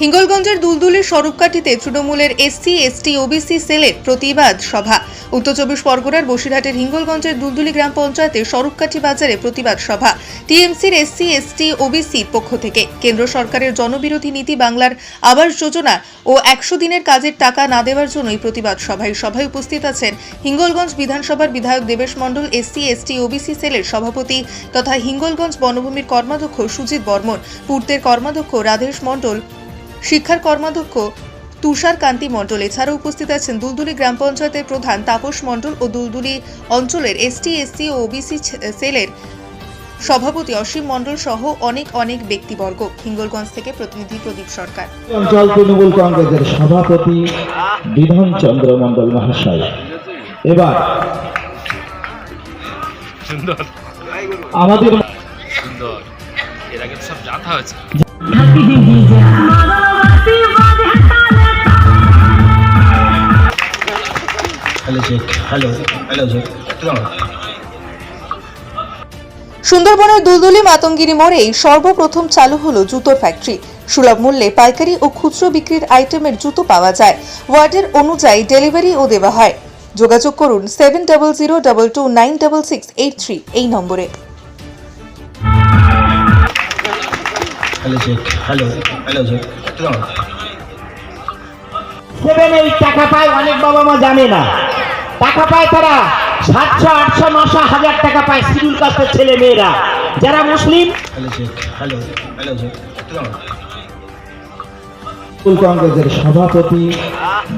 হিঙ্গলগঞ্জের দুলদুলির স্বরূপকাঠিতে তৃণমূলের SC, ST, OBC সেলের প্রতিবাদ সভা। উত্তর চব্বিশ পরগনার বসিরহাটের হিঙ্গলগঞ্জের দুলদুলি গ্রাম পঞ্চায়েতে স্বরূপকাঠি বাজারে প্রতিবাদ সভা। টিএমসির এসসি, এসটি, ওবিসি পক্ষ থেকে কেন্দ্র সরকারের জনবিরোধী নীতি বাংলার আবাস যোজনা ও একশো দিনের কাজের টাকা না দেওয়ার জন্য এই প্রতিবাদ সভায় সভায় উপস্থিত আছেন হিঙ্গলগঞ্জ বিধানসভার বিধায়ক Debesh Mondal, SC, ST, OBC সেলের সভাপতি তথা হিঙ্গলগঞ্জ বনভূমির কর্মাধ্যক্ষ সুজিত বর্মন, পূর্তের কর্মাধ্যক্ষ রাধেশ মণ্ডল শিক্ষার কর্মাধ্যক্ষ তুষার কান্তি মণ্ডল। এছাড়াও উপস্থিত আছেন দুলদুলি গ্রাম পঞ্চায়েতের প্রধান তাপস মণ্ডল ও দুলদুলি অঞ্চলের এসটি এসসি ও ওবিসি সেলের সভাপতি অসীম মণ্ডল সহ অনেক অনেক ব্যক্তিবর্গ। হিঙ্গলগঞ্জ থেকে প্রতিনিধি প্রদীপ সরকার। অঞ্চল তৃণমূল কংগ্রেসের সভাপতি বিধান চন্দ্র মণ্ডল মহাশয়। এবার আমাদের সুন্দর। এর আগে সব হয়েছে। হ্যালো হ্যালো সুন্দরবনের দুলদুলি মাতঙ্গিরি মোড়েই সর্বপ্রথম চালু হলো জুতোর ফ্যাক্টরি। সুলভ মূল্যে পাইকারি ও খুচরো বিক্রির আইটেমের জুতো পাওয়া যায়। ওয়ার্ডের অনুযায়ী ডেলিভারিও দেওয়া হয়। যোগাযোগ করুন seven double zero double two nine double six eight three এই নম্বরে। টাকা পায় অনেক বাবা মা জানে না। টাকা পায় তারা। সাতশো আটশো নশো হাজার টাকা পায় শিডিউল কাস্টের ছেলে মেয়েরা যারা মুসলিম কংগ্রেসের সভাপতি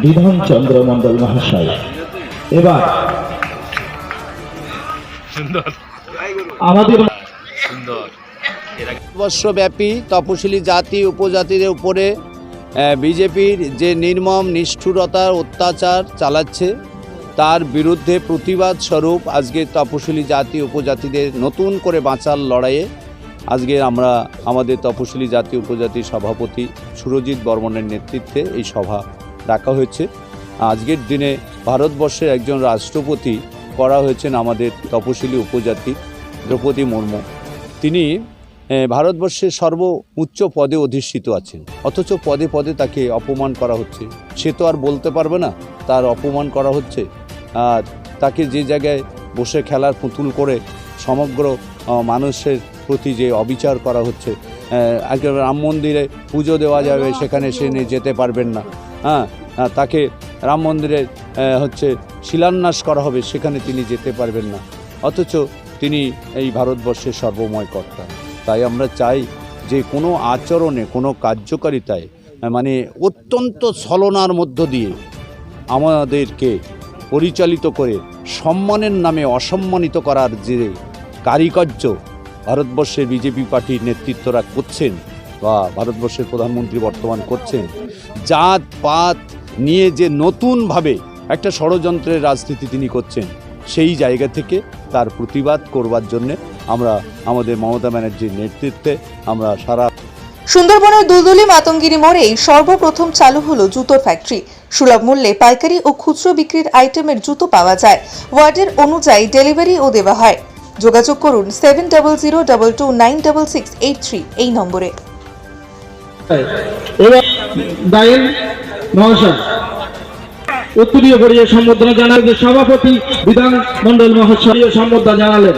বিধান চন্দ্র মণ্ডল মহাশয়। এবার আমাদের সুন্দর। এর আগে বর্ষব্যাপী তপশিলি জাতি উপজাতিদের উপরে বিজেপির যে নির্মম নিষ্ঠুরতার অত্যাচার চালাচ্ছে তার বিরুদ্ধে প্রতিবাদ স্বরূপ আজকে তপশিলি জাতি উপজাতিদের নতুন করে বাঁচার লড়াইয়ে আজকে আমরা আমাদের তপশিলি জাতি উপজাতির সভাপতি সুরজিৎ বর্মনের নেতৃত্বে এই সভা ডাকা হয়েছে। আজকের দিনে ভারতবর্ষের একজন রাষ্ট্রপতি করা হয়েছেন আমাদের তপশিলি উপজাতি দ্রৌপদী মুর্মু। তিনি ভারতবর্ষের সর্ব উচ্চ পদে অধিষ্ঠিত আছেন। অথচ পদে পদে তাকে অপমান করা হচ্ছে। সে তো আর বলতে পারবে না, তার অপমান করা হচ্ছে। তাকে যে জায়গায় বসে খেলার পুতুল করে সমগ্র মানুষের প্রতি যে অবিচার করা হচ্ছে একেবারে রাম মন্দিরে পুজো দেওয়া যাবে, সেখানে সে যেতে পারবেন না। হ্যাঁ তাকে রাম মন্দিরে হচ্ছে শিলান্যাস করা হবে, সেখানে তিনি যেতে পারবেন না। অথচ তিনি এই ভারতবর্ষের সর্বময় কর্তা। তাই আমরা চাই যে কোনো আচরণে, কোনো কার্যকারিতায় মানে অত্যন্ত ছলনার মধ্য দিয়ে আমাদেরকে পরিচালিত করে সম্মানের নামে অসম্মানিত করার যে কারিকার্য ভারতবর্ষের বিজেপি পার্টির নেতৃত্বরা করছেন বা ভারতবর্ষের প্রধানমন্ত্রী বর্তমান করছেন, জাত, পাত নিয়ে যে নতুনভাবে একটা ষড়যন্ত্রের রাজনীতি তিনি করছেন, সেই জায়গা থেকে তার প্রতিবাদ করবার জন্যে আমরা আমাদের মমতা ব্যানার্জির নেতৃত্বে আমরা সারা সুন্দরবনের দুলদুলি মাতঙ্গিরি মোড়েই সর্বপ্রথম চালু হলো জুতোর ফ্যাক্টরি। সুলভ মূল্যে পাইকারি ও খুচরো বিক্রির আইটেমের জুতো পাওয়া যায়। ওয়ার্ডের অনুযায়ী ডেলিভারিও দেওয়া হয়। যোগাযোগ করুন seven double zero double two nine double six eight three এই নম্বরে। উত্তরীয় পরিয়ে সম্বোধনা জানালেন সভাপতি বিধান মন্ডল মহাশয়। সম্বোধনা জানালেন।